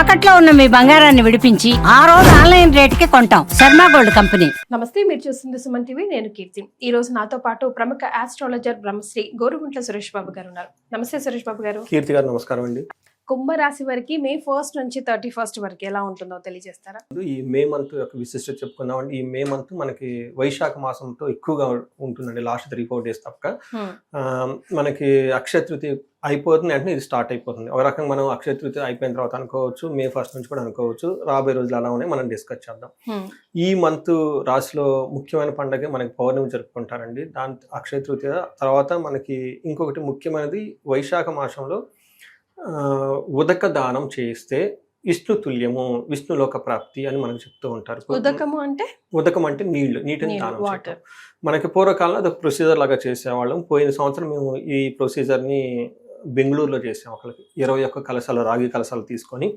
తాకట్లో ఉన్న మీ బంగారాన్ని విడిపించి ఆ రోజు ఆన్లైన్ రేటుకి కొంటాం. Sharma gold company. నమస్తే మీరు చూస్తుంది సుమన్ టీవీ నేను కీర్తి. ఈ రోజు నాతో పాటు ప్రముఖ ఆస్ట్రాలజర్ బ్రహ్మశ్రీ గోరుగుంట్ల సురేష్ బాబు గారు ఉన్నారు. నమస్తే సురేష్ బాబు గారు. కీర్తి గారు నమస్కారం అండి. కుంభరాశి వరకు మే ఫస్ట్ నుంచి థర్టీ ఫస్ట్ వరకు ఎలా ఉంటుందో తెలియజేస్తారా? ఈ మే మంత్ యొక్క విశిష్టత చెప్పుకుందామండి. ఈ మే మంత్ మనకి వైశాఖ మాసంతో ఎక్కువగా ఉంటుందండి. లాస్ట్ త్రీ ఫోర్ డేస్ తప్పక. మనకి అక్షయ తృతీయ అయిపోతుంది అంటే ఇది స్టార్ట్ అయిపోతుంది. ఒక రకంగా మనం అక్షయ తృతీయ అయిపోయిన తర్వాత అనుకోవచ్చు మే ఫస్ట్ నుంచి కూడా అనుకోవచ్చు రాబోయే రోజులు అలా ఉన్నాయి మనం డిస్కస్ చేద్దాం. ఈ మంత్ రాశిలో ముఖ్యమైన పండగ మనకి పౌర్ణమి జరుపుకుంటారండి. దాని అక్షయ తృతీయ తర్వాత మనకి ఇంకొకటి ముఖ్యమైనది వైశాఖ మాసంలో ఉదక దానం చేయిస్తే విష్ణు తుల్యము విష్ణులోక ప్రాప్తి అని మనకు చెప్తూ ఉంటారు ఉదకము అంటే ఉదకం అంటే నీళ్ళు నీటిని దానం. చేయటం. మనకి పూర్వకాలంలో అదొక ప్రొసీజర్ లాగా చేసేవాళ్ళం పోయిన సంవత్సరం మేము ఈ ప్రొసీజర్ని బెంగళూరులో చేసాం ఒకరికి ఇరవై ఒక్క కలశాలు రాగి కలశాలు తీసుకొని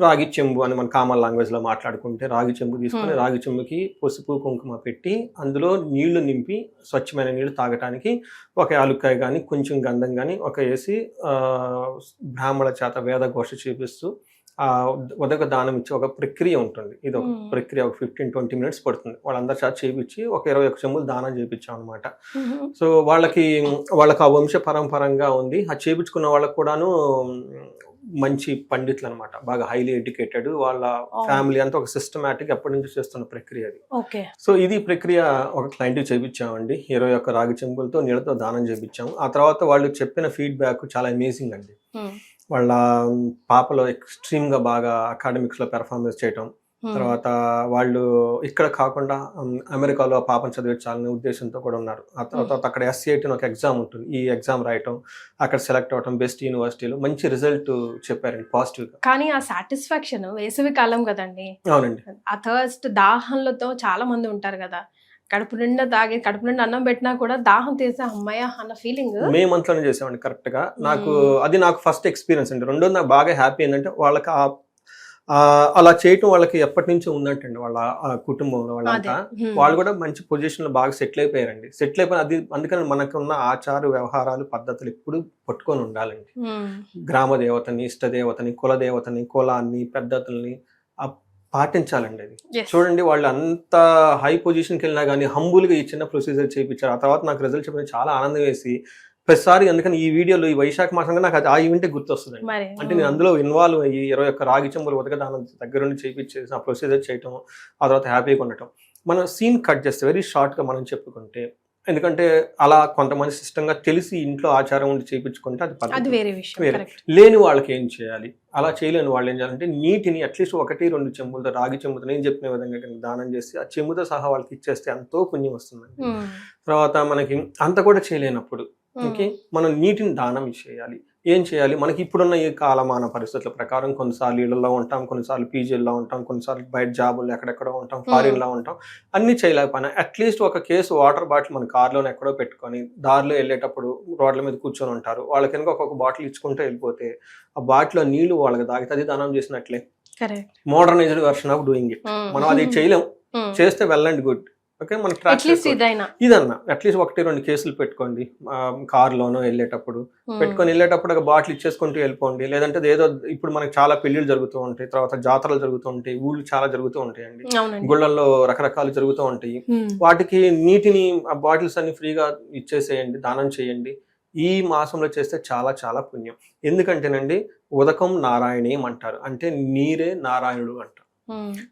రాగి చెంబు అని మన కామన్ లాంగ్వేజ్లో మాట్లాడుకుంటే రాగి చెంబు తీసుకొని. రాగి చెంబుకి పసుపు కుంకుమ పెట్టి అందులో నీళ్ళు నింపి స్వచ్ఛమైన నీళ్ళు తాగటానికి ఒక యాలుక్కాయ కానీ కొంచెం గంధం కానీ ఒక వేసి బ్రాహ్మణ చేత వేద ఘోష చేపిస్తూ ఆ ఉదక దానం ఇచ్చే ఒక ప్రక్రియ ఉంటుంది. ఇది ఒక. ప్రక్రియ ఒక ఫిఫ్టీన్ ట్వంటీ మినిట్స్ పడుతుంది. వాళ్ళందరి చేత చేపించి ఒక ఇరవై ఒక చెంబులు దానం చేపించాం అనమాట సో వాళ్ళకి వాళ్ళకి ఆ వంశ పరంపరంగా ఉంది. ఆ చేపించుకున్న వాళ్ళకి కూడాను మంచి పండితులు అనమాట బాగా హైలీ ఎడ్యుకేటెడ్ వాళ్ళ Oh. ఫ్యామిలీ అంతా ఒక సిస్టమేటిక్ ఎప్పటి నుంచి చేస్తున్న ప్రక్రియ అది. సో ఇది ప్రక్రియ ఒక క్లయింట్ చేపించామండి. ఇరవై ఒక్క రాగి చెంబులతో నీళ్ళతో దానం చేపించాము. ఆ తర్వాత వాళ్ళు చెప్పిన ఫీడ్బ్యాక్ చాలా అమేజింగ్ అండి. వాళ్ళ పాపలో ఎక్స్ట్రీమ్గా బాగా అకాడమిక్స్లో పెర్ఫార్మెన్స్ చేయటం. తర్వాత వాళ్ళు ఇక్కడ కాకుండా అమెరికాలో ఆ పాపను చదివించాలనే ఉద్దేశంతో కూడా ఉన్నారు. ఆ తర్వాత అక్కడ ఎస్సీఐటీ ఒక ఎగ్జామ్ ఉంటుంది. ఈ ఎగ్జామ్ రాయటం అక్కడ సెలెక్ట్ అవటం బెస్ట్ యూనివర్సిటీలో మంచి రిజల్ట్ చెప్పారండి పాజిటివ్ కానీ ఆ సాటిస్ఫాక్షన్ వేసవి కాలం కదండి. అవునండి. ఆ థర్స్ట్ దాహంలతో చాలా మంది ఉంటారు కదా. కడుపు నిండా తాగి కడుపు నిండా అన్నం పెట్టినా కూడా దాహం తీసే అమ్మయ్య అన్న ఫీలింగ్. మే మంత్లోనే చేసామండి కరెక్ట్గా నాకు. అది నాకు ఫస్ట్ ఎక్స్పీరియన్స్ అండి. రెండోది నాకు బాగా హ్యాపీ ఏంటంటే వాళ్ళకి ఆ, అలా చేయటం వాళ్ళకి ఎప్పటి నుంచో ఉందంటండి వాళ్ళ కుటుంబంలో వాళ్ళంతా. వాళ్ళు కూడా మంచి పొజిషన్లో బాగా సెటిల్ అయిపోయారండి సెటిల్ అయిపోయిన అది అందుకని మనకున్న ఆచార వ్యవహారాలు పద్ధతులు ఎప్పుడు పట్టుకొని ఉండాలండి. గ్రామ దేవతని ఇష్ట దేవతని కుల దేవతని కులాన్ని పద్ధతుల్ని ఆ పాటించాలండి అది. చూడండి వాళ్ళు అంత హై పొజిషన్కి వెళ్ళినా కానీ హంబుల్గా ఈ చిన్న ప్రొసీజర్ చేయించారు ఆ తర్వాత నాకు రిజల్ట్ చెప్పిన చాలా ఆనందం వేసి ప్రతిసారి అందుకని ఈ వీడియోలో ఈ వైశాఖ మాసంగా నాకు అది ఆ ఈవెంటే గుర్తొస్తుంది అంటే నేను అందులో ఇన్వాల్వ్ అయ్యి ఇరవై ఒక్క రాగి చెంబులు ఉదక దానం దగ్గర నుండి చేయించేసి ఆ ప్రొసీజర్ చేయటం ఆ తర్వాత హ్యాపీగా ఉండటం. మనం సీన్ కట్ చేస్తే వెరీ షార్ట్గా మనం చెప్పుకుంటే ఎందుకంటే అలా కొంతమంది సిస్టంగా తెలిసి ఇంట్లో ఆచారం ఉండి చేయించుకుంటే అది. వేరే విషయం లేని వాళ్ళకి ఏం చేయాలి? అలా చేయలేని వాళ్ళు ఏం చేయాలంటే నీటిని అట్లీస్ట్ ఒకటి రెండు చెంబులతో రాగి చెంబుతో నేను చెప్పిన విధంగా కనుక దానం చేసి ఆ చెంబుతో సహా వాళ్ళకి ఇచ్చేస్తే ఎంతో పుణ్యం వస్తుందండి. తర్వాత మనకి అంత కూడా చేయలేనప్పుడు ఓకే? మనం నీటిని దానం చేయాలి. ఏం చేయాలి? మనకి ఇప్పుడున్న ఈ కాలమాన పరిస్థితుల ప్రకారం కొన్నిసార్లు ఇళ్ళలో ఉంటాం కొన్నిసార్లు పీజీల్లో ఉంటాం కొన్నిసార్లు బయట జాబులు ఎక్కడెక్కడో ఉంటాం ఫారిన్లో ఉంటాం. అన్ని చేయలేకపోయినా అట్లీస్ట్ ఒక కేసు వాటర్ బాటిల్ మన కార్లోనే ఎక్కడో పెట్టుకొని దారిలో వెళ్ళేటప్పుడు రోడ్ల మీద కూర్చొని ఉంటారు. వాళ్ళకి కనుక ఒక్కొక్క బాటిల్ ఇచ్చుకుంటూ వెళ్ళిపోతే ఆ బాటిల్లో నీళ్ళు వాళ్ళకి తాగితే అది దానం చేసినట్లే. Modernised version of doing it మనం అది చేయలేం. చేస్తే వెల్ అండ్ గుడ్. ఓకే మన ట్రాక్ ఇదన్నా. అట్లీస్ట్ ఒకటి రెండు కేసులు పెట్టుకోండి. కార్లోనో వెళ్ళేటప్పుడు. Hmm. పెట్టుకొని వెళ్ళేటప్పుడు ఒక బాటిల్ ఇచ్చేసుకుంటూ వెళ్ళిపోండి. లేదంటే ఏదో ఇప్పుడు మనకి చాలా పెళ్ళిళ్ళు జరుగుతూ ఉంటాయి. తర్వాత జాతరలు జరుగుతూ ఉంటాయి. ఊళ్ళు చాలా జరుగుతూ ఉంటాయండి. అవునండి. గుళ్ళల్లో రకరకాలు జరుగుతూ ఉంటాయి. హ్మ్. వాటికి నీటిని ఆ బాటిల్స్ అన్ని ఫ్రీగా ఇచ్చేసేయండి. దానం చేయండి. ఈ మాసంలో చేస్తే చాలా చాలా పుణ్యం. ఎందుకంటేనండి ఉదకం నారాయణీయం అంటారు. అంటే నీరే నారాయణుడు అంటారు.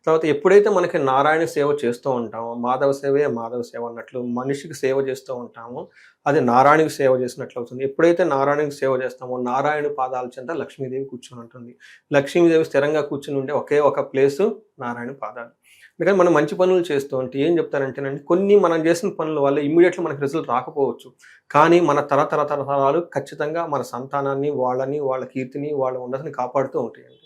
తర్వాత ఎప్పుడైతే మనకి నారాయణ సేవ చేస్తూ ఉంటామో మాధవ సేవే మాధవ సేవ అన్నట్లు మనిషికి సేవ చేస్తూ ఉంటామో అది నారాయణకి సేవ చేసినట్లు అవుతుంది. ఎప్పుడైతే నారాయణకి సేవ చేస్తామో నారాయణ పాదాల చెంత లక్ష్మీదేవి కూర్చొని ఉంటుంది. లక్ష్మీదేవి స్థిరంగా కూర్చుని ఉండే ఒకే ఒక ప్లేసు నారాయణ పాదాలు. ఎందుకంటే మనం మంచి పనులు చేస్తూ ఉంటే ఏం చెప్తారంటేనండి కొన్ని మనం చేసిన పనుల వల్ల ఇమీడియట్లీ మనకి రిజల్ట్ రాకపోవచ్చు. కానీ మన తరతరతరతరాలు ఖచ్చితంగా మన సంతానాన్ని వాళ్ళని వాళ్ళ కీర్తిని వాళ్ళ ఉన్నతిని కాపాడుతూ ఉంటాయండి.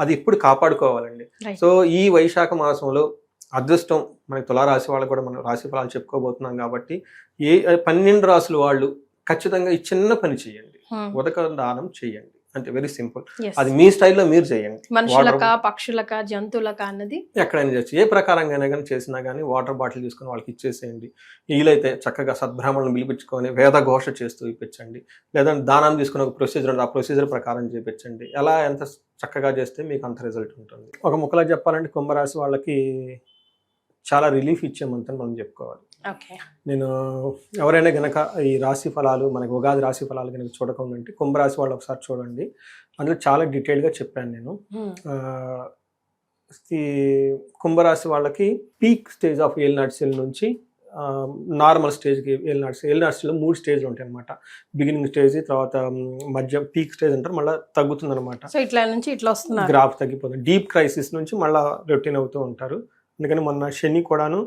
అది ఇప్పుడు కాపాడుకోవాలండి. సో ఈ వైశాఖ మాసంలో అదృష్టం మనకి తులారాశి వాళ్ళకు కూడా మనం రాశి ఫలాలు చెప్పుకోబోతున్నాం కాబట్టి ఏ పన్నెండు రాసులు వాళ్ళు ఖచ్చితంగా ఈ చిన్న పని చేయండి హ్మ్. ఉదక దానం చేయండి అంటే వెరీ సింపుల్. అది మీ స్టైల్లో మీరు చేయండి. మనుషులక పక్షులక జంతువులక అన్నది ఎక్కడైనా చేయొచ్చు. ఏ ప్రకారంగా కానీ చేసినా కానీ వాటర్ బాటిల్ తీసుకుని వాళ్ళకి ఇచ్చేసేయండి. వీలైతే చక్కగా సద్బ్రాహ్మణులను పిలిపించుకొని వేద ఘోష చేస్తూ ఇప్పించండి. లేదంటే దానం తీసుకుని ఒక ప్రొసీజర్ ఆ ప్రొసీజర్ ప్రకారం చేయించండి ఎలా ఎంత చక్కగా చేస్తే మీకు అంత రిజల్ట్ ఉంటుంది. ఒక ముక్కలా చెప్పాలంటే కుంభరాశి వాళ్ళకి చాలా రిలీఫ్ ఇచ్చే మంత్ మనం చెప్పుకోవాలి. నేను ఎవరైనా గనక ఈ రాశి ఫలాలు మనకి ఉగాది రాశి ఫలాలు కనుక చూడకుండా కుంభరాశి వాళ్ళు ఒకసారి చూడండి. అందులో చాలా డీటెయిల్గా చెప్పాను నేను. ఈ కుంభరాశి వాళ్ళకి పీక్ స్టేజ్ ఆఫ్ ఏల్ సెల్ నుంచి నార్మల్ స్టేజ్కి ఏల్ నాట్స్ ఏల్ నాట్స్లో మూడు స్టేజ్లు ఉంటాయి అనమాట బిగినింగ్ స్టేజ్ తర్వాత మధ్య పీక్ స్టేజ్ అంటారు మళ్ళీ తగ్గుతుంది అనమాట సో ఇట్లా నుంచి ఇట్లా వస్తున్నారు. గ్రాఫ్ తగ్గిపోతుంది. డీప్ క్రైసిస్ నుంచి మళ్ళీ రొటీన్ అవుతూ ఉంటారు. అందుకని మొన్న శని కూడాను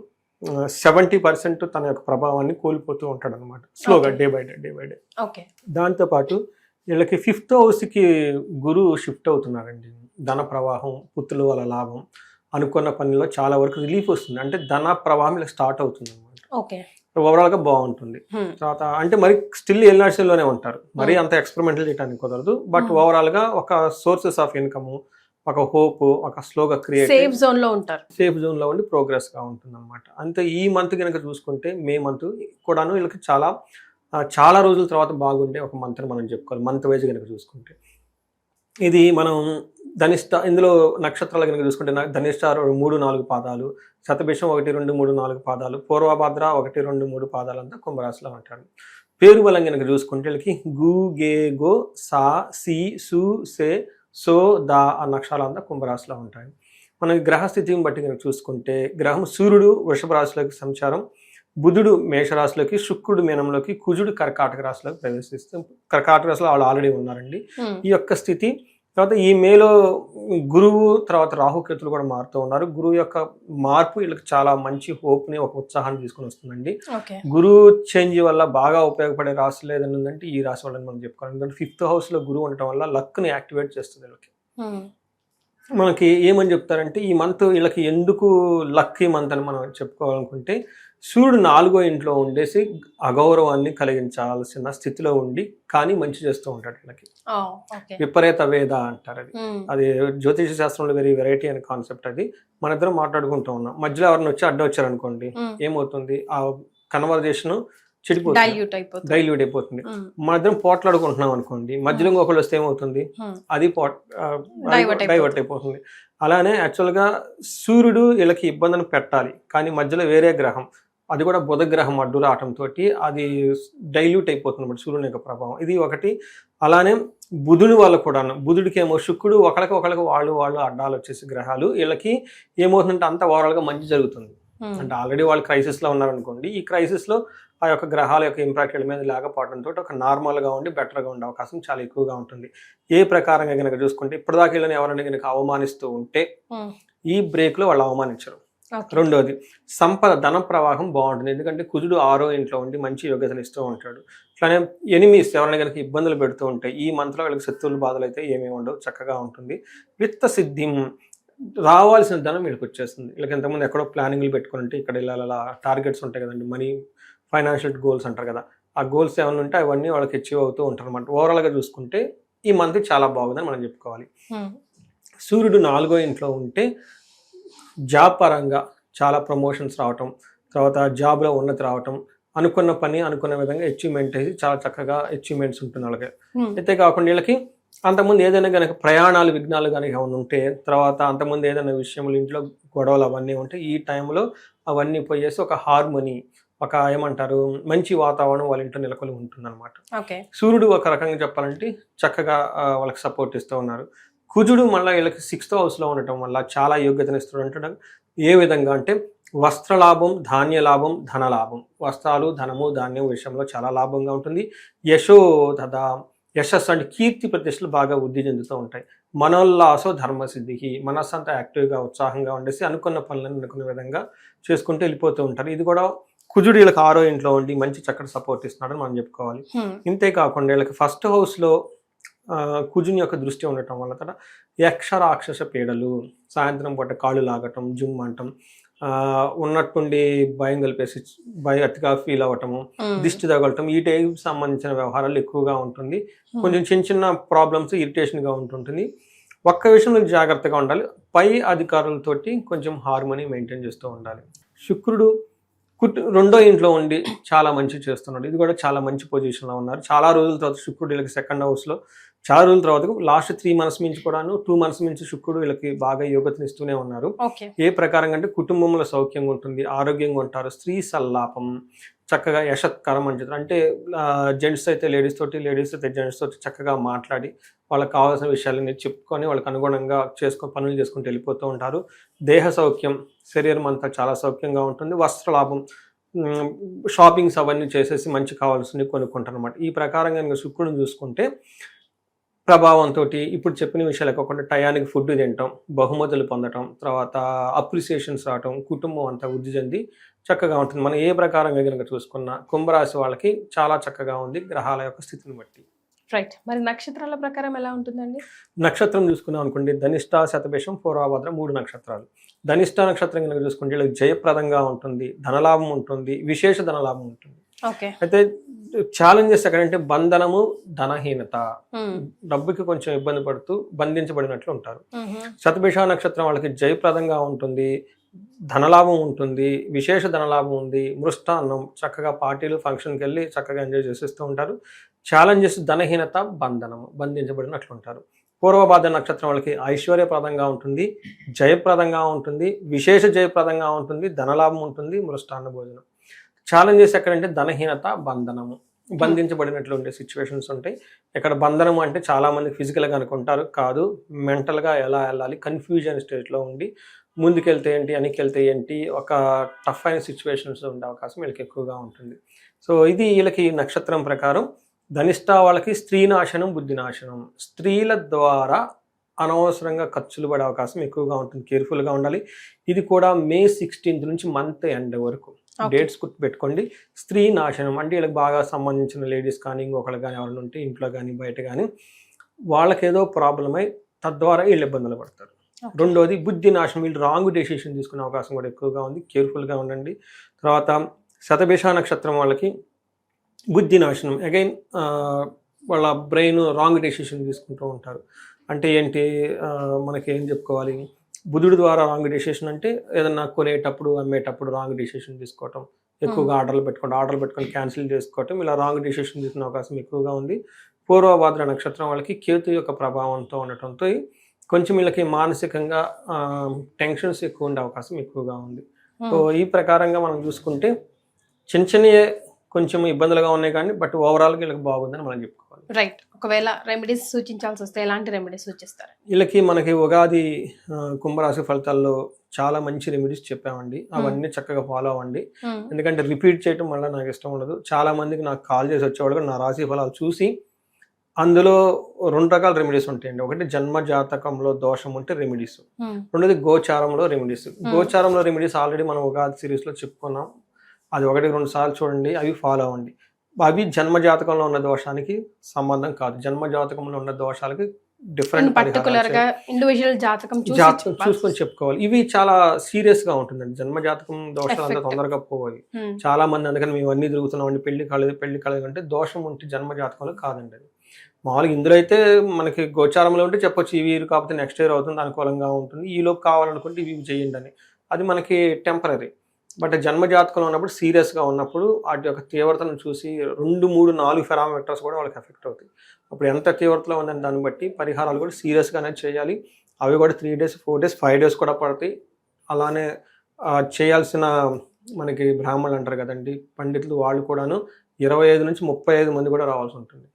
సెవెంటీ పర్సెంట్ తన యొక్క ప్రభావాన్ని కోల్పోతూ ఉంటాడు అనమాట స్లోగా. Day by day day by day. Okay. దాంతోపాటు వీళ్ళకి ఫిఫ్త్ హౌస్కి గురువు షిఫ్ట్ అవుతున్నారండి. ధన ప్రవాహం పుత్రుల వల్ల లాభం అనుకున్న పనిలో చాలా వరకు రిలీఫ్ వస్తుంది. అంటే ధన ప్రవాహం ఇలా స్టార్ట్ అవుతుంది అనమాట ఓకే. ఓవరాల్గా బాగుంటుంది. తర్వాత అంటే మరి స్టిల్ ఎల్నాడ్సీలోనే ఉంటారు. మరి అంత ఎక్స్పెరిమెంటల్ చేయడానికి కుదరదు. బట్. ఓవరాల్గా ఒక సోర్సెస్ ఆఫ్ ఇన్కమ్ ఒక హోప్ ఒక స్లోగా క్రియేట్ సేఫ్ జోన్లో ఉంటారు. సేఫ్ జోన్లో ఉండి ప్రోగ్రెస్గా ఉంటుంది అనమాట అంతే ఈ మంత్ కనుక చూసుకుంటే మే మంత్ కూడాను వీళ్ళకి చాలా చాలా రోజుల తర్వాత బాగుండే ఒక మంత్ మనం చెప్పుకోవాలి. మంత్ వైజ్ కనుక చూసుకుంటే. ఇది మనం ధనిష్ట ఇందులో నక్షత్రాలు కనుక చూసుకుంటే ధనిష్ట మూడు నాలుగు పాదాలు శతభిషం ఒకటి రెండు మూడు నాలుగు పాదాలు పూర్వభద్ర ఒకటి రెండు మూడు పాదాలు అంతా కుంభరాశిలో ఉంటారు. పేరు బలం కనుక చూసుకుంటే వీళ్ళకి గు గే గో సా సి సు సే సో దా ఆ నక్షరాలంతా కుంభరాశిలో ఉంటాయి మనకి గ్రహస్థితిని బట్టి కనుక చూసుకుంటే గ్రహం సూర్యుడు వృషభ రాశిలోకి సంచారం బుధుడు మేషరాశిలోకి శుక్రుడు మీనంలోకి కుజుడు కర్కాటక రాశిలోకి ప్రవేశిస్తే కర్కాటక రాశిలో వాళ్ళు ఆల్రెడీ ఉన్నారండి. ఈ యొక్క స్థితి తర్వాత ఈ మేలో గురువు తర్వాత రాహుకేతులు కూడా మారుతూ ఉన్నారు. గురువు యొక్క మార్పు వీళ్ళకి చాలా మంచి హోప్ని ఒక ఉత్సాహాన్ని తీసుకొని వస్తుందండి. గురువు చేంజ్ వల్ల బాగా ఉపయోగపడే రాశులు ఏదైనా ఉందంటే ఈ రాశి వాళ్ళని మనం చెప్పుకోవాలి. ఎందుకంటే ఫిఫ్త్ హౌస్లో గురువు ఉండటం వల్ల లక్ని యాక్టివేట్ చేస్తుంది వీళ్ళకి. మనకి ఏమని చెప్తారంటే ఈ మంత్ వీళ్ళకి ఎందుకు లక్కీ మంత్ అని మనం చెప్పుకోవాలనుకుంటే సూర్యుడు నాలుగో ఇంట్లో ఉండేసి అగౌరవాన్ని కలిగించాల్సిన స్థితిలో ఉండి కానీ మంచి చేస్తూ ఉంటాడు వీళ్ళకి. విపరీత వేద అంటారు అది అది జ్యోతిష శాస్త్రంలో వెరీ వెరైటీ అనే కాన్సెప్ట్ అది. మన ఇద్దరం మాట్లాడుకుంటూ ఉన్నాం. మధ్యలో ఎవరిని వచ్చి అడ్డు వచ్చారనుకోండి ఏమవుతుంది? ఆ కన్వర్జేషన్ చెడిపోతుంది డైల్యూట్ అయిపోతుంది డైల్యూట్ అయిపోతుంది. మన ఇద్దరం పోట్లాడుకుంటున్నాం అనుకోండి మధ్యలో ఇంకొకళ్ళు వస్తే ఏమవుతుంది. అది పోట్. డైవర్ట్ అయిపోతుంది అలానే యాక్చువల్గా సూర్యుడు వీళ్ళకి ఇబ్బందిని పెట్టాలి కానీ మధ్యలో వేరే గ్రహం అది కూడా బుధ గ్రహం అడ్డు రావటంతో అది డైల్యూట్ అయిపోతుంది అన్నమాట సూర్యుని యొక్క ప్రభావం ఇది ఒకటి అలానే బుధుని వల్ల కూడా బుధుడికి ఏమో శుక్రుడు ఒకరికి ఒకరికి వాళ్ళు వాళ్ళు అడ్డాలు వచ్చేసి గ్రహాలు వీళ్ళకి ఏమవుతుందంటే అంత ఓవరాల్గా మంచి జరుగుతుంది. అంటే ఆల్రెడీ వాళ్ళు క్రైసిస్లో ఉన్నారనుకోండి ఈ క్రైసిస్లో ఆ యొక్క గ్రహాల యొక్క ఇంపాక్ట్ వీళ్ళ మీద లేకపోవడంతో ఒక నార్మల్గా ఉండి బెటర్గా ఉండే అవకాశం చాలా ఎక్కువగా ఉంటుంది. ఏ ప్రకారంగా కనుక చూసుకుంటే ఇప్పటిదాకా వీళ్ళని ఎవరైనా కనుక అవమానిస్తూ ఉంటే. ఈ బ్రేక్లో వాళ్ళు అవమానించరు. రెండోది సంపద ధన ప్రవాహం బాగుంటుంది. ఎందుకంటే కుజుడు ఆరో ఇంట్లో ఉండి మంచి యోగ్యతలు ఇస్తూ ఉంటాడు. అట్లానే ఎనిమిస్ ఎవరైనా కనుక ఇబ్బందులు పెడుతూ ఉంటాయి ఈ మంత్లో వీళ్ళకి శత్రువులు బాధలు అయితే ఏమీ ఉండవు చక్కగా ఉంటుంది. విత్త సిద్ధిం రావాల్సిన ధనం వీళ్ళకి వచ్చేస్తుంది. వీళ్ళకి ఎంతమంది ఎక్కడో ప్లానింగ్లు పెట్టుకుని ఉంటే ఇక్కడ ఇలా అలా టార్గెట్స్ ఉంటాయి కదండి మనీ ఫైనాన్షియల్ గోల్స్ అంటారు కదా ఆ గోల్స్ ఏమైనా ఉంటే అవన్నీ వాళ్ళకి అచీవ్ అవుతూ ఉంటారు అనమాట ఓవరాల్గా చూసుకుంటే ఈ మంత్ చాలా బాగుందని మనం చెప్పుకోవాలి. సూర్యుడు నాలుగో ఇంట్లో ఉంటే జాబ్ పరంగా చాలా ప్రమోషన్స్ రావటం తర్వాత జాబ్లో ఉన్నతి రావటం అనుకున్న పని అనుకున్న విధంగా అచీవ్మెంట్ అయ్యి చాలా చక్కగా అచీవ్మెంట్స్ ఉంటుంది వాళ్ళకి. అయితే కాకుండా వీళ్ళకి అంతకుముందు ఏదైనా కనుక ప్రయాణాలు విఘ్నాలు కనుక ఏమైనా ఉంటే తర్వాత అంతకుముందు ఏదైనా విషయములు ఇంట్లో గొడవలు అవన్నీ ఉంటే ఈ టైంలో అవన్నీ పోయేసి ఒక హార్మోనీ ఒక ఏమంటారు మంచి వాతావరణం వాళ్ళ ఇంట్లో నెలకొని ఉంటుందన్నమాట. సూర్యుడు ఒక రకంగా చెప్పాలంటే చక్కగా వాళ్ళకి సపోర్ట్ ఇస్తూ ఉన్నారు. కుజుడు మళ్ళీ వీళ్ళకి సిక్స్త్ హౌస్లో ఉండటం వల్ల చాలా యోగ్యతను ఇస్తూ ఉండటం ఏ విధంగా అంటే వస్త్ర లాభం ధాన్య లాభం ధన లాభం. వస్త్రాలు ధనము ధాన్యం విషయంలో చాలా లాభంగా ఉంటుంది. యశో తదా యశస్సు అంటే కీర్తి ప్రతిష్టలు బాగా వృద్ధి చెందుతూ ఉంటాయి. మనోల్లాసో ధర్మసిద్ధికి మనస్సు అంతా యాక్టివ్గా ఉత్సాహంగా ఉండేసి అనుకున్న పనులను అనుకున్న విధంగా చేసుకుంటూ వెళ్ళిపోతూ ఉంటారు. ఇది కూడా కుజుడు వీళ్ళకి ఆరో ఇంట్లో ఉండి మంచి చక్కటి సపోర్ట్ ఇస్తున్నాడని మనం చెప్పుకోవాలి. ఇంతే కాకుండా వీళ్ళకి ఫస్ట్ హౌస్లో కుజుని యొక్క దృష్టి ఉండటం వల్ల తట యక్ష రాక్షస పీడలు సాయంత్రం పూట కాళ్ళు లాగటం జుమ్ అంటం ఉన్నట్టుండి భయం కలిపేసి భయం అతిగా ఫీల్ అవ్వటము దిష్టి తగలటం ఈ టైప్ సంబంధించిన వ్యవహారాలు ఎక్కువగా ఉంటుంది. కొంచెం చిన్న చిన్న ప్రాబ్లమ్స్ ఇరిటేషన్గా ఉంటుంటుంది. ఒక్క విషయంలో జాగ్రత్తగా ఉండాలి. పై అధికారులతోటి కొంచెం హార్మోని మెయింటైన్ చేస్తూ ఉండాలి. శుక్రుడు కుట్ రెండో ఇంట్లో ఉండి చాలా మంచి చేస్తున్నాడు. ఇది కూడా చాలా మంచి పొజిషన్లో ఉన్నారు. చాలా రోజుల తర్వాత శుక్రుడు వీళ్ళకి సెకండ్ హౌస్లో చాలా రోజుల తర్వాత లాస్ట్ త్రీ మంత్స్ నుంచి కూడాను టూ మంత్స్ నుంచి శుక్రుడు వీళ్ళకి బాగా యోగతనిస్తూనే ఉన్నారు. ఏ ప్రకారంగా అంటే కుటుంబంలో సౌఖ్యంగా ఉంటుంది ఆరోగ్యంగా ఉంటారు స్త్రీ సల్లాపం చక్కగా యశత్కరం అని అంటే జెంట్స్ అయితే లేడీస్ తోటి లేడీస్ అయితే జెంట్స్ తోటి చక్కగా మాట్లాడి వాళ్ళకి కావాల్సిన విషయాలని చెప్పుకొని వాళ్ళకి అనుగుణంగా చేసుకొని పనులు చేసుకుంటూ వెళ్ళిపోతూ ఉంటారు. దేహ సౌఖ్యం శరీరం అంతా చాలా సౌఖ్యంగా ఉంటుంది. వస్త్రలాభం షాపింగ్స్ అవన్నీ చేసేసి మంచి కావాల్సినవి కొనుక్కుంటారు అనమాట ఈ ప్రకారంగా కనుక శుక్రుడిని చూసుకుంటే ప్రభావంతో ఇప్పుడు చెప్పిన విషయాలు కాకుండా టయానికి ఫుడ్ తినటం బహుమతులు పొందటం తర్వాత అప్రిసియేషన్స్ రావటం కుటుంబం అంతా వృద్ధి చెంది చక్కగా ఉంటుంది. మనం ఏ ప్రకారంగా కనుక చూసుకున్నా కుంభరాశి వాళ్ళకి చాలా చక్కగా ఉంది గ్రహాల యొక్క స్థితిని బట్టి. రైట్ మరి నక్షత్రాల ప్రకారం ఎలా ఉంటుందండి? నక్షత్రం చూసుకున్నాం అనుకోండి. ధనిష్ట శతభిషం పూర్వభద్ర మూడు నక్షత్రాలు. ధనిష్ట నక్షత్రం కనుక చూసుకుంటే వీళ్ళకి జయప్రదంగా ఉంటుంది ధనలాభం ఉంటుంది విశేష ధనలాభం ఉంటుంది. అయితే ఛాలెంజెస్ ఎక్కడంటే బంధనము ధనహీనత. డబ్బుకి కొంచెం ఇబ్బంది పడుతూ బంధించబడినట్లు ఉంటారు. శతభిష నక్షత్రం వాళ్ళకి జయప్రదంగా ఉంటుంది ధనలాభం ఉంటుంది విశేష ధనలాభం ఉంది మృష్టాన్నం చక్కగా పార్టీలు ఫంక్షన్కి వెళ్ళి చక్కగా ఎంజాయ్ చేసేస్తూ ఉంటారు. ఛాలెంజెస్ ధనహీనత బంధనము బంధించబడినట్లు ఉంటారు నక్షత్రం వాళ్ళకి ఐశ్వర్యప్రదంగా ఉంటుంది జయప్రదంగా ఉంటుంది విశేష జయప్రదంగా ఉంటుంది ధనలాభం ఉంటుంది మృష్టాన్న భోజనం. ఛాలెంజెస్ ఎక్కడంటే ధనహీనత బంధనము. బంధించబడినట్లు ఉండే సిచ్యువేషన్స్ ఉంటాయి. ఇక్కడ బంధనం అంటే చాలామంది ఫిజికల్గా అనుకుంటారు కాదు మెంటల్గా ఎలా వెళ్ళాలి కన్ఫ్యూజన్ స్టేజ్లో ఉండి ముందుకెళ్తే ఏంటి వెనక్కి ఏంటి ఒక టఫ్ అయిన సిచ్యువేషన్స్ ఉండే అవకాశం వీళ్ళకి ఎక్కువగా ఉంటుంది. సో ఇది వీళ్ళకి నక్షత్రం ప్రకారం. ధనిష్ట వాళ్ళకి స్త్రీ నాశనం బుద్ధి నాశనం స్త్రీల ద్వారా అనవసరంగా ఖర్చులు పడే అవకాశం ఎక్కువగా ఉంటుంది. కేర్ఫుల్గా ఉండాలి. ఇది కూడా మే సిక్స్టీన్త్ నుంచి మంత్ ఎండ్ వరకు. డేట్స్ గుర్తు పెట్టుకోండి స్త్రీ నాశనం అంటే వీళ్ళకి బాగా సంబంధించిన లేడీస్ కానీ ఇంకొకరు కానీ ఎవరైనా ఉంటే ఇంట్లో కానీ బయట కానీ వాళ్ళకి ఏదో ప్రాబ్లం అయి తద్వారా వీళ్ళు ఇబ్బందులు పడతారు. రెండోది బుద్ధి నాశనం వీళ్ళు రాంగ్ డెసిషన్ తీసుకునే అవకాశం కూడా ఎక్కువగా ఉంది. కేర్ఫుల్గా ఉండండి. తర్వాత శతభిష నక్షత్రం వాళ్ళకి బుద్ధి నాశనం అగైన్ వాళ్ళ బ్రెయిన్ రాంగ్ డెసిషన్ తీసుకుంటూ ఉంటారు. అంటే ఏంటి మనకి ఏం చెప్పుకోవాలి? బుధుడి ద్వారా రాంగ్ డెసిషన్ అంటే ఏదన్నా కొనేటప్పుడు అమ్మేటప్పుడు రాంగ్ డెసిషన్ తీసుకోవటం ఎక్కువగా ఆర్డర్లు పెట్టుకోవడం ఆర్డర్లు పెట్టుకొని క్యాన్సిల్ చేసుకోవటం ఇలా రాంగ్ డెసిషన్ తీసుకునే అవకాశం ఎక్కువగా ఉంది. పూర్వభాద్ర నక్షత్రం వాళ్ళకి కేతు యొక్క ప్రభావంతో ఉండటంతో కొంచెం వీళ్ళకి మానసికంగా టెన్షన్స్ ఎక్కువ ఉండే అవకాశం ఎక్కువగా ఉంది. సో ఈ ప్రకారంగా మనం చూసుకుంటే చిన్న చిన్నయే కొంచెం ఇబ్బందులుగా ఉన్నాయి కానీ బట్ ఓవరాల్గా వీళ్ళకి బాగుందని మనం చెప్పుకోవాలి. రైట్ ఒకవేళ రెమెడీస్ సూచించాల్సి వస్తే ఎలాంటి రెమెడీస్ సూచిస్తారు? వీళ్ళకి మనకి ఉగాది కుంభరాశి ఫలితాల్లో చాలా మంచి రెమెడీస్ చెప్పామండి. అవన్నీ చక్కగా ఫాలో అవ్వండి. ఎందుకంటే రిపీట్ చేయటం వల్ల నాకు ఇష్టం ఉండదు. చాలా మందికి నాకు కాల్ చేసి వచ్చేవాళ్ళు నా రాశి ఫలాలు చూసి అందులో రెండు రకాల రెమెడీస్ ఉంటాయండి. ఒకటి జన్మ జాతకంలో దోషం ఉంటే రెమెడీస్ రెండోది గోచారంలో రెమెడీస్ గోచారంలో రెమెడీస్ ఆల్రెడీ మనం ఉగాది సిరీస్లో చెప్పుకున్నాం. అది ఒకటి రెండు సార్లు చూడండి అవి ఫాలో అవ్వండి. అవి జన్మ జాతకంలో ఉన్న దోషానికి సంబంధం కాదు. జన్మ జాతకంలో ఉన్న దోషాలకి డిఫరెంట్ పర్టికులర్గా ఇండివిజువల్ జాతకం జాతకం చూసుకొని చెప్పుకోవాలి. ఇవి చాలా సీరియస్గా ఉంటుందండి. జన్మ జాతకం దోషాలు అంతా. తొందరగా పోవాలి. ఉమ్, చాలా మంది అందుకని మేము అన్ని తిరుగుతున్నాం అండి. పెళ్ళి కాలేదు పెళ్ళి కాలేదు అంటే దోషం ఉంటే జన్మ జాతకంలో కాదండి అది. మామూలుగా ఇందులో అయితే మనకి గోచారంలో ఉంటే చెప్పొచ్చు. ఇవి కాకపోతే నెక్స్ట్ ఇయర్ అవుతుంది అనుకూలంగా ఉంటుంది. ఈ లోపు కావాలనుకుంటే ఇవి చేయండి అని. అది మనకి టెంపరీ బట్ జన్మ జాతకంలో ఉన్నప్పుడు సీరియస్గా ఉన్నప్పుడు వాటి యొక్క తీవ్రతను చూసి రెండు మూడు నాలుగు ఫెరామీటర్స్ కూడా వాళ్ళకి ఎఫెక్ట్ అవుతాయి. అప్పుడు ఎంత తీవ్రతలో ఉందని దాన్ని బట్టి పరిహారాలు కూడా సీరియస్గానే చేయాలి. అవి కూడా three days four days five days కూడా పడతాయి. అలానే చేయాల్సిన మనకి బ్రాహ్మణులు అంటారు కదండి పండితులు వాళ్ళు కూడాను ఇరవై ఐదు నుంచి ముప్పై ఐదు మంది కూడా రావాల్సి ఉంటుంది.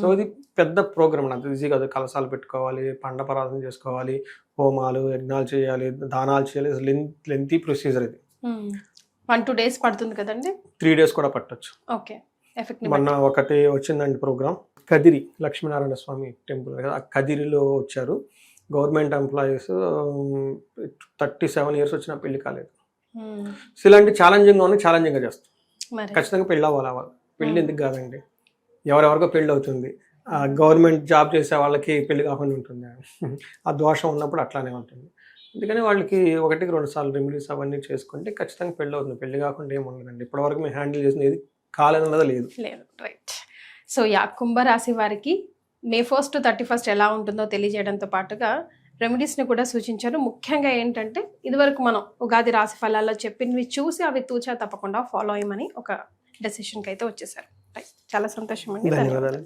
సో ఇది పెద్ద ప్రోగ్రామ్ అంత ఈజీ కాదు. కలసాలు పెట్టుకోవాలి పండ పరాధన చేసుకోవాలి హోమాలు యజ్ఞాలు చేయాలి దానాలు చేయాలి. లెంత్ లెంతీ ప్రొసీజర్ ఇది. వన్ టూ డేస్ పడుతుంది కదండి? త్రీ డేస్ కూడా పట్టొచ్చు. ఓకే మొన్న ఒకటి వచ్చిందండి ప్రోగ్రామ్. కదిరి లక్ష్మీనారాయణ స్వామి టెంపుల్. కదా ఆ కదిరిలో వచ్చారు. Government employees thirty seven years వచ్చిన పెళ్ళి కాలేదు. సో ఇలాంటి ఛాలెంజింగ్గా ఉన్నాయి ఛాలెంజింగ్గా చేస్తాం. ఖచ్చితంగా పెళ్ళి అవ్వాలి అవ్వాలి. పెళ్ళి Hmm. ఎందుకు కాదండి? ఎవరెవరికో పెళ్ళి అవుతుంది. గవర్నమెంట్ జాబ్ చేసే వాళ్ళకి పెళ్ళి కాకుండా ఉంటుంది. ఆ దోషం ఉన్నప్పుడు అట్లానే ఉంటుంది. అందుకని వాళ్ళకి ఒకటికి రెండు సార్లు రెమెడీస్ అవన్నీ చేసుకుంటే ఖచ్చితంగా పెళ్ళి అవుతుంది. పెళ్ళి కాకుండా ఏమి ఉండదండి. ఇప్పటివరకు మేము హ్యాండిల్ చేసిన ఏది కాలేదన్నది లేదు. లేదు. రైట్ సో యా కుంభరాశి వారికి మే ఫస్ట్ థర్టీ ఫస్ట్ ఎలా ఉంటుందో తెలియజేయడంతో పాటుగా రెమెడీస్ని కూడా సూచించారు. ముఖ్యంగా ఏంటంటే ఇదివరకు మనం ఉగాది రాశి ఫలాల్లో చెప్పినవి చూసి అవి తూచా తప్పకుండా ఫాలో అయ్యమని ఒక డెసిషన్కి అయితే వచ్చేసారు. రైట్ చాలా సంతోషం అండి. ధన్యవాదాలు.